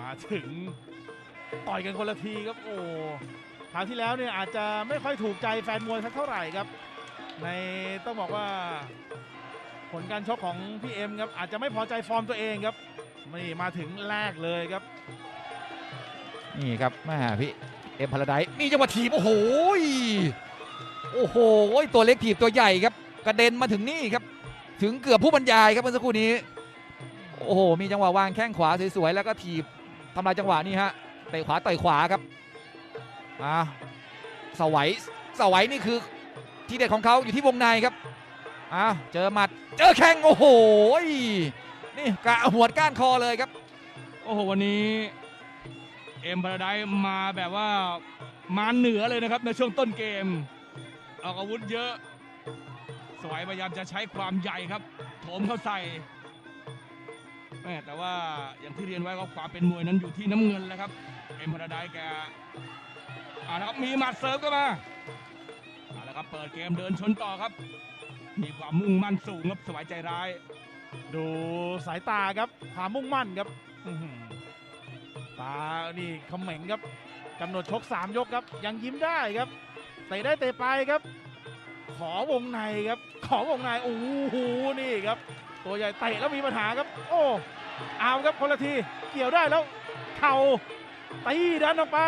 มาถึงต่อยกันคนละทีครับโอ้คราวที่แล้วเนี่ยอาจจะไม่ค่อยถูกใจแฟนมวยสักเท่าไหร่ครับ ในต้องบอกว่าผลการชกของพี่เอ็มครับอาจจะไม่พอใจฟอร์มตัวเองครับนี่มาถึงแรกเลยครับ นี่ครับแม่พี่เอ็มพาราไดซ์นี่จังหวะถีบโอ้โหโอ้โหตัวเล็กถีบตัวใหญ่ครับ กระเด็นมาถึงนี่ครับ ถึงเกือบผู้บรรยายครับเมื่อสักครู่นี้ โอ้โห มีจังหวะวางแข้งขวาสวยๆ แล้วก็ถีบทำลายจังหวะนี่ฮะเตะขวาต่อยขวาครับอ่าสวัยสวัยนี่คือทีเด็ดของเขาอยู่ที่วงในครับอ่าเจอหมัดเจอแข้งโอ้โหนี่กะหัวดก้านคอเลยครับ โอ้โหวันนี้เอ็มพาราไดมาแบบว่ามาเหนือเลยนะครับในช่วงต้นเกมออกอาวุธเยอะ สวยพยายามจะใช้ความใหญ่ครับโถมเข้าใส่ ม่แต่ว่าอย่างที่เรียนไว้ก็ความเป็นมวยนั้นอยู่ที่น้ำเงินแล้วครับ เอ็มพาราไดแกอ่านะครับมีหมัดเซิร์ฟก็มาเอาละครับเปิดเกมเดินชนต่อครับ มีความมุ่งมั่นสูงครับสวายใจร้าย ดูสายตาครับความมุ่งมั่นครับตานี่เขม็งครับกำหนดชก3ยกครับ ยังยิ้มได้ครับเตะได้เตะไปครับ ขอวงในครับ ขอวงในโอ้โหนี่ครับ ตัวใหญ่เตะแล้วมีปัญหาครับ โอ้เอาครับคนละทีเกี่ยวได้แล้ว เข่าตีดันออกไป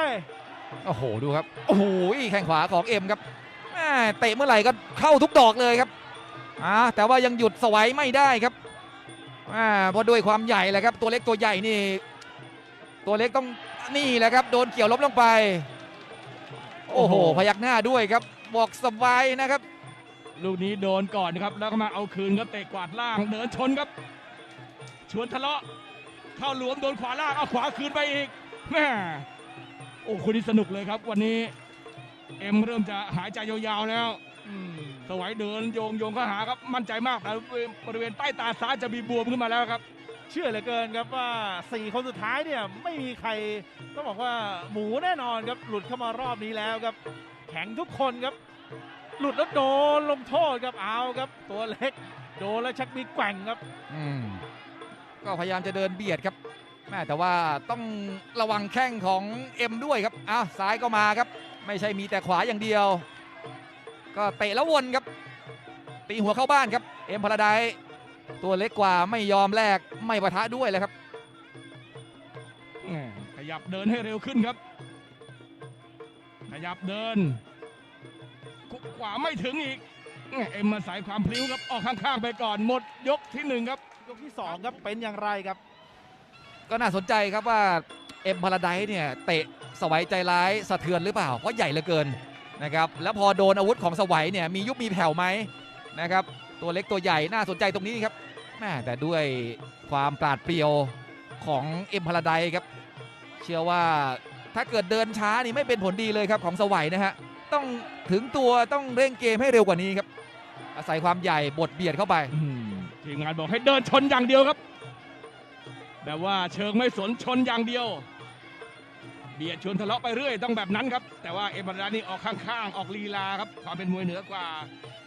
โอ้โหดูครับ โอ้โหแข้งขวาของเอ็มครับแม่เตะเมื่อไหร่ก็เข้าทุกดอกเลยครับอ่าแต่ว่ายังหยุดสวัยไม่ได้ครับอ่าเพราะด้วยความใหญ่แหละครับ ตัวเล็กตัวใหญ่นี่ ตัวเล็กต้องนี่แหละครับ โดนเกี่ยวล้มลงไป โอ้โหโอ้โหพยักหน้าด้วยครับ บอกสบายนะครับ ลูกนี้โดนก่อนนะครับ แล้วก็มาเอาคืนครับเตะกวาดล่าง เดินชนครับ ชวนทะเลาะ เข้าหลวมโดนขวาล่าง เอาขวาคืนไปอีกแม่โอ้คุณนี่สนุกเลยครับ วันนี้ เอ็มเริ่มจะหายใจยาวๆแล้วสวัยเดินโยงโยงเข้าหาครับมั่นใจมากแต่บริเวณใต้ตาซ้ายจะมีบวมขึ้นมาแล้วครับ เชื่อเหลือเกินครับว่า4คนสุดท้ายเนี่ยไม่มีใครต้องบอกว่าหมูแน่นอนครับหลุดเข้ามารอบนี้แล้วครับ แข็งทุกคนครับ หลุดแล้วโดนลงโทษครับเอาครับ ตัวเล็ก โดนแล้วชักมีแกว่งครับ อืมก็พยายามจะเดินเบียดครับแม่แต่ว่าต้องระวังแข้งของเอ็มด้วยครับอ้าวซ้ายก็มาครับ ไม่ใช่มีแต่ขวาอย่างเดียว ก็เตะแล้ววนครับ ตีหัวเข้าบ้านครับ เอ็มพาราไดซ์ตัวเล็กกว่าไม่ยอมแลกไม่ปะทะด้วยเลยครับแหม่ขยับเดินให้เร็วขึ้นครับ ขยับเดินคุก ขวาไม่ถึงอีกเอ็มมาสายความพลิ้วครับออกข้างๆไปก่อนหมดยกที่หนึ่งครับยกที่2ครับเป็นอย่างไรครับ ก็น่าสนใจครับว่าเอ็มพาราไดซ์เนี่ยเตะสวัยใจร้ายสะเทือนหรือเปล่าเพราะใหญ่เหลือเกินนะครับแล้วพอโดนอาวุธของสวัยเนี่ยมียุบมีแผ่วไหมนะครับตัวเล็กตัวใหญ่น่าสนใจตรงนี้ครับแม่แต่ด้วยความปราดเปรียวของเอ็มพาราไดซ์ครับ เชื่อว่าถ้าเกิดเดินช้านี่ไม่เป็นผลดีเลยครับของสวัยนะฮะ ต้องถึงตัวต้องเร่งเกมให้เร็วกว่านี้ครับ อาศัยความใหญ่บดเบียดเข้าไปทีมงานบอกให้เดินชนอย่างเดียวครับ แบบว่าเชิงไม่สนชนอย่างเดียว เบียดชวนทะเลาะไปเรื่อยต้องแบบนั้นครับ แต่ว่าเอ็มบารานี่ออกข้างๆ ออกลีลาครับความเป็นมวยเหนือกว่า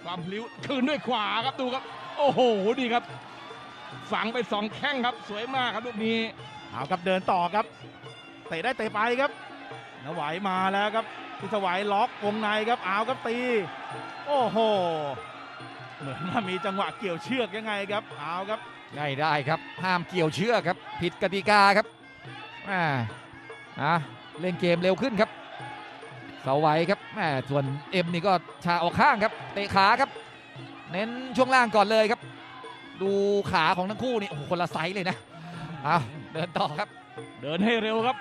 ความพลิ้วคืนด้วยขวาครับดูครับ โอ้โหดีครับ ฝังไปสองแข้งครับ สวยมากครับลูกนี้เอาครับเดินต่อครับเตะได้เตะไปครับนไหวมาแล้วครับ พิสวัยล็อกวงในครับเอาครับตี โอ้โห เหมือนว่ามีจังหวะเกี่ยวเชือกยังไงครับเอาครับไม่ได้ครับ ห้ามเกี่ยวเชือกครับ ผิดกติกาครับอ่าอะเล่นเกมเร็วขึ้นครับ เสาไว้ครับแหมส่วนเอ็มนี่ก็ชาออกข้างครับ เตะขาครับ เน้นช่วงล่างก่อนเลยครับ ดูขาของทั้งคู่นี่โอ้โหคนละไซส์เลยนะเอาเดินต่อครับ เดินให้เร็วครับ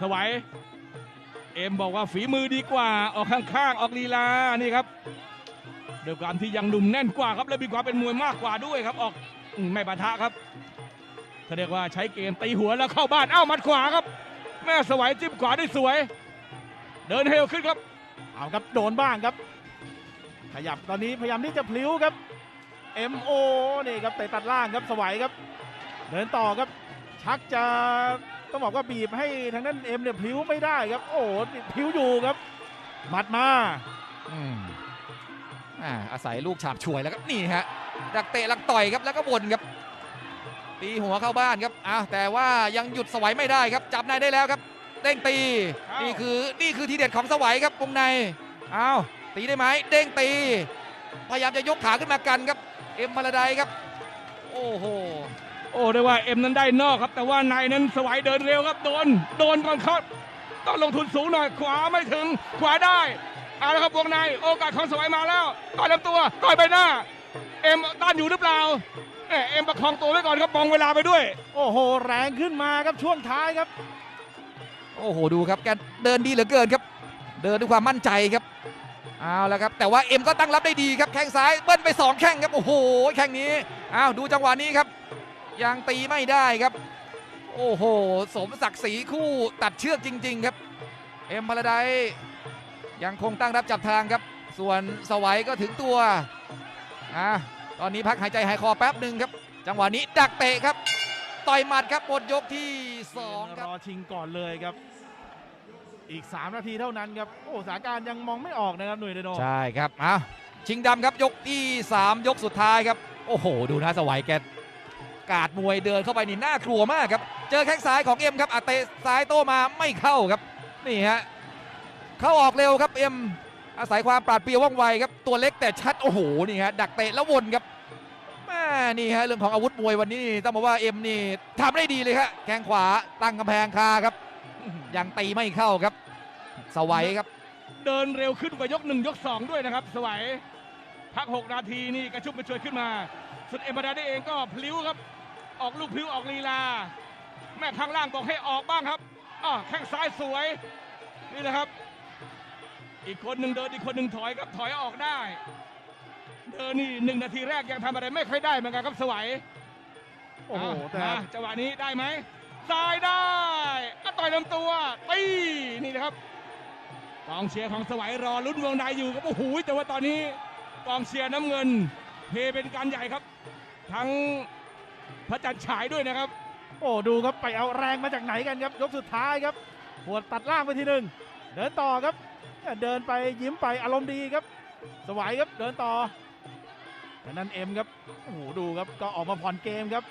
สวัย เอ็มบอกว่าฝีมือดีกว่าออกข้างๆออกลีลานี่ครับด้วยความที่ยังหนุ่มแน่นกว่าครับและมีความเป็นมวยมากกว่าด้วยครับ ออกไม่ปะทะครับเขาเรียกว่าใช้เกมตีหัวแล้วเข้าบ้านเอ้ามัดขวาครับ แม่สวัยจิ้มขวาได้สวย เดินเร็วขึ้นครับ เอาครับโดนบ้างครับ ขยับตอนนี้พยายามที่จะพลิ้วครับ MO นี่ครับเตะตัดล่างครับสวัยครับ เดินต่อครับชักจะ ต้องบอกว่าบีบให้ทางนั้นเอ็มเนี่ยพลิ้วไม่ได้ครับ โอ้โหพลิ้วอยู่ครับหมัดมาอืมอ่าอาศัยลูกฉาบฉวยแล้วครับนี่ฮะดักเตะลักต่อยครับแล้วก็วนครับ ตีหัวเข้าบ้านครับอ้าวแต่ว่ายังหยุดสวัยไม่ได้ครับ จับในได้แล้วครับเด้งตีอ้าวนี่คือนี่คือทีเด็ดของสวัยครับวงในอ้าวตีได้ไหมเด้งตี พยายามจะยกขาขึ้นมากันครับ เอ็มพาราไดซ์ครับ โอ้โห โอ้ได้ว่าเอ็มนั้นได้นอกครับ แต่ว่าในนั้นสวายเดินเร็วครับโดนโดนก่อนครับต้องลงทุนสูงหน่อย ขวาไม่ถึง ขวาได้เอาละครับวงในโอกาสของสวายมาแล้วต่อยลำตัวต่อยไปหน้า เอ็มต้านอยู่หรือเปล่าแหม่เอ็มประคองตัวไว้ก่อนครับมองเวลาไปด้วย โอ้โห แรงขึ้นมาครับช่วงท้ายครับ โอ้โหดูครับแกเดินดีเหลือเกินครับ เดินด้วยความมั่นใจครับเอาละครับแต่ว่าเอ็มก็ตั้งรับได้ดีครับแข้งซ้ายเบิ้ลไปสองแข้งครับโอ้โหแข้งนี้อ้าวดูจังหวะนี้ครับ ยังตีไม่ได้ครับ โอ้โห สมศักดิ์ศรีคู่ตัดเชือกจริง ๆ ครับ เอ็มพาราไดซ์ยังคงตั้งรับจับทางครับ ส่วนสวัยก็ถึงตัวอะตอนนี้พักหายใจหายคอแป๊บหนึ่งครับ จังหวะนี้ดักเตะครับ ต่อยหมัดครับหมดยกที่สองครรับอชิงก่อนเลยครับ อีก 3 นาทีเท่านั้นครับ โอ้สถานการณ์ยังมองไม่ออกนะครับหน่วยเดโนใช่ครับอะชิงดำครับยกที่ 3 ยกสุดท้ายครับ โอ้โห ดูนะสวัยแก กาดมวยเดินเข้าไปนี่น่ากลัวมากครับ เจอแข้งซ้ายของเอ็มครับอาเตะซ้ายโต้มาไม่เข้าครับ นี่ฮะเข้าออกเร็วครับเอ็มอาศัยความปราดเปรียวว่องไวครับตัวเล็กแต่ชัดโอ้โหนี่ฮะดักเตะแล้ววนครับแม่นี่ฮะเรื่องของอาวุธมวยวันนี้นี่ต้องบอกว่าเอ็มนี่ทำได้ดีเลยครับแข้งขวาตั้งกำแพงคาครับยังตีไม่เข้าครับ สวัยครับ เดินเร็วขึ้นกว่ายกหนึ่งยกสองด้วยนะครับ สวัยพัก6นาทีนี่กระชุ่มกระชวยขึ้นมา สุดเอ็มบาดาได้เองก็พลิ้วครับ ออกลูกพลิ้วออกลีลา แม่ข้างล่างบอกให้ออกบ้างครับอ่าแข้งซ้ายสวย นี่แหละครับ อีกคนหนึ่งเดินอีกคนหนึ่งถอยครับถอยออกได้ เดินนี่หนึ่งนาทีแรกยังทำอะไรไม่ค่อยได้เหมือนกันครับสวัยโอ้โหแต่มาจังหวะนี้ได้ไหมซ้ายได้อะต่อยลำตัวตีนี่นะครับกองเชียร์ของสวัยรอลุ้นวงในอยู่ครับโอ้โหแต่ว่าตอนนี้กองเชียร์น้ำเงินเฮเป็นการใหญ่ครับ ทั้งพระจันทร์ฉายด้วยนะครับ โอ้ดูครับไปเอาแรงมาจากไหนกันครับยกสุดท้ายครับหัวดตัดล่างไปทีหนึ่งเดินต่อครับ เดินไปยิ้มไปอารมณ์ดีครับ สวายครับเดินต่อแต่นั้นเอ็มครับโอ้โหดูครับก็ออกมาผ่อนเกมครับ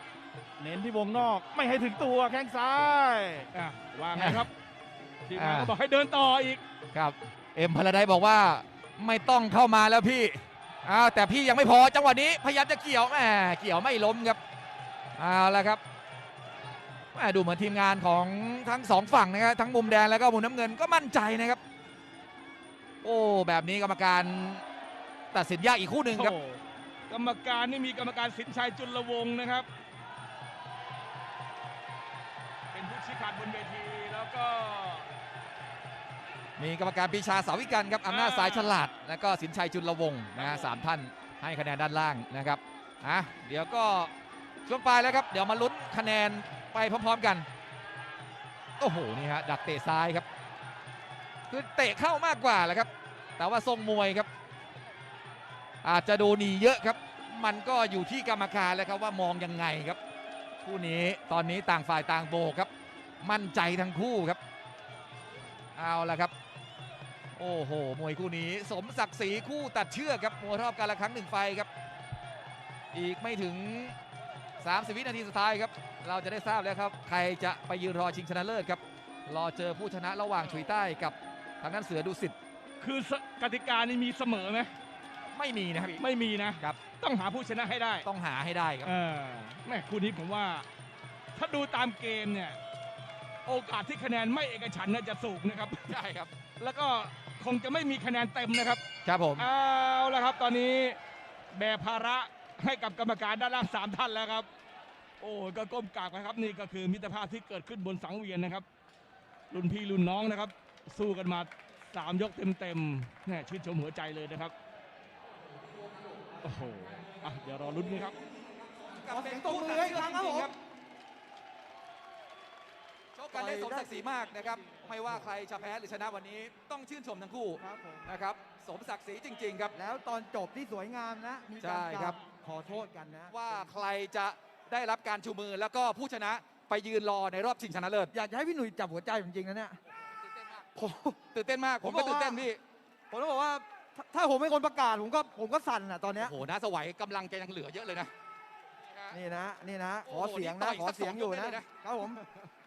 เน้นที่วงนอกไม่ให้ถึงตัวแข้งซ้ายอะว่าไงครับทีมงานอ่าก็บอกให้เดินต่ออีกครับ เอ็มพาราไดซ์บอกว่าไม่ต้องเข้ามาแล้วพี่ อ้าวแต่พี่ยังไม่พอจังหวะนี้พยายามจะเกี่ยวแหมเกี่ยวไม่ล้มครับเอาละครับแหมดูเหมือนทีมงานของทั้งสองฝั่งนะครับทั้งมุมแดงแล้วก็มุมน้ำเงินก็มั่นใจนะครับ โอ้แบบนี้กรรมการตัดสินยากอีกคู่หนึ่งครับ กรรมการนี่มีกรรมการสินชัยจุลวงศ์นะครับ เป็นผู้ชี้ขาดบนเวทีแล้วก็ มีกรรมการปีชาสาวิกันครับอำนาจสายฉลาด แล้วก็สินชัยจุลวงศ์นะฮะสามท่านให้คะแนนด้านล่างนะครับอะเดี๋ยวก็ช่วงปลายแล้วครับ เดี๋ยวมาลุ้นคะแนนไปพร้อมๆกัน โอ้โหนี่ฮะดักเตะซ้ายครับ คือเตะเข้ามากกว่าแหละครับ แต่ว่าทรงมวยครับ อาจจะดนหนีเยอะครับ มันก็อยู่ที่กรรมการแล้วครับว่ามองยังไงครับคู่นี้ตอนนี้ต่างฝ่ายต่างโบกครับ มั่นใจทั้งคู่ครับ เอาละครับ โอ้โห มวยคู่นี้ สมศักดิ์ศรีคู่ตัดเชือกครับมวยรอบการละครั้งหนึ่งไฟครับ อีกไม่ถึง 30 วินาทีสุดท้ายครับ เราจะได้ทราบแล้วครับ ใครจะไปยืนรอชิงชนะเลิศครับ รอเจอผู้ชนะระหว่างชุยใต้กับทางด้านเสือดุสิตคือสกติกานี่มีเสมอไหมไม่มีนะครับ ไม่มีนะครับ ต้องหาผู้ชนะให้ได้ ต้องหาให้ได้ครับเออแม่คู่นี้ผมว่า ถ้าดูตามเกมเนี่ย โอกาสที่คะแนนไม่เอกฉันท์น่าจะสูงนะครับ ใช่ครับ แล้วก็ คงจะไม่มีคะแนนเต็มนะครับ ครับผม เอาละครับ ตอนนี้แบกภาระให้กับกรรมการด้านล่างสามท่านแล้วครับ โอ้ก็ก้มกราบนะครับ นี่ก็คือมิตรภาพที่เกิดขึ้นบนสังเวียนนะครับ รุ่นพี่รุ่นน้องนะครับ สู้กันมาสามยกเต็มๆแน่ชื่นชมหัวใจเลยนะครับโอ้โหอะเดี๋ยวรอลุ้นนะครับขอเสียงตบมือให้ครั้งครับผม ชกกันได้สมศักดิ์ศรีมากนะครับ ไม่ว่าใครจะแพ้หรือชนะวันนี้ต้องชื่นชมทั้งคู่ครับผม นะครับสมศักดิ์ศรีจริง ๆ ครับ แล้วตอนจบที่สวยงามนะ มีใช่การครับ ขอโทษกันนะ ว่าใครจะได้รับการชูมือแล้วก็ผู้ชนะไปยืนรอในรอบชิงชนะเลิศอยากจะให้พี่หนุ่ยจับหัวใจผมจริงๆนะเนี่ยผม ตื่นเต้นมาก ผมผมบก็อกตื่นเต้นว่าพี่ผมต้องบอกว่าถ้าถ้าผมเป็นคนประกาศผมก็ผมก็สั่นอะตอนเนี้ยโอ้โหน้าสวัยกำลังแกยังเหลือเยอะเลยนะ นี่นะนี่นะโอ้ขอโหเสียงนี่ต่นะอยขอสักเสียงสองอยู่ยกได้นะเลยนะครับผม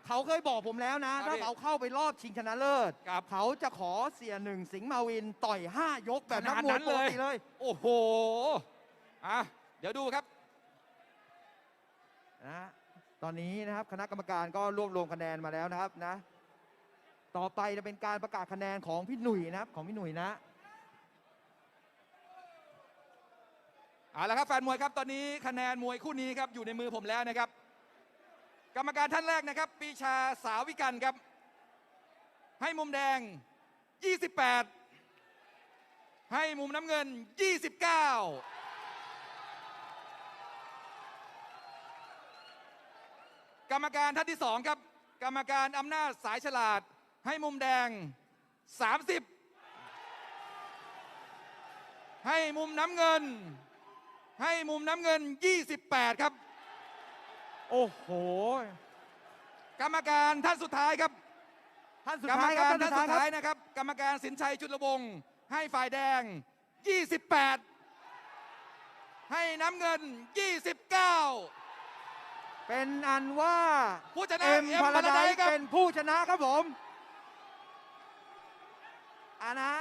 เขาเคยบอกผมแล้วนะครับถ้าพี่เขาเข้าไปรอบชิงชนะเลิศครับเขาจะขอเสียหนึ่งสิงห์มาวินต่อย 5 ยกแบบนักขนาดมวนั้ยนปเลกยติเลย โอ้โหอะเดี๋ยวดูครับนะตอนนี้นะครับคณะกรรมการก็รวบรวมคะแนนมาแล้วนะครับนะ ต่อไปจะเป็นการประกาศคะแนนของพี่หนุ่ยนะครับของพี่หนุ่ยนะ เอาละครับแฟนมวยครับตอนนี้คะแนนมวยคู่นี้ครับอยู่ในมือผมแล้วนะครับ กรรมการท่านแรกนะครับปีชาสาวิกันครับ ให้มุมแดง 28 ให้มุมน้ำเงิน 29กรรมการท่านที่สองครับ กรรมการอำนาจสายฉลาดให้มุมแดง 30 ให้มุมน้ำเงิน ให้มุมน้ำเงิน 28 ครับ โอ้โห กรรมการท่านสุดท้ายครับ ท่านสุดกรรมท้ายครักาบรท่านท่านสุสุดดท้าท้ายยครับนะครับ กรรมการสินชัยจุลวงศ์ให้ฝ่ายแดง 28 ให้น้ำเงิน 29 เป็นอันว่าผู้ชนะเอ็มเอ็มพาพาราราไดไดซ์ซ์ครับ เป็นผู้ชนะครับผมอานะ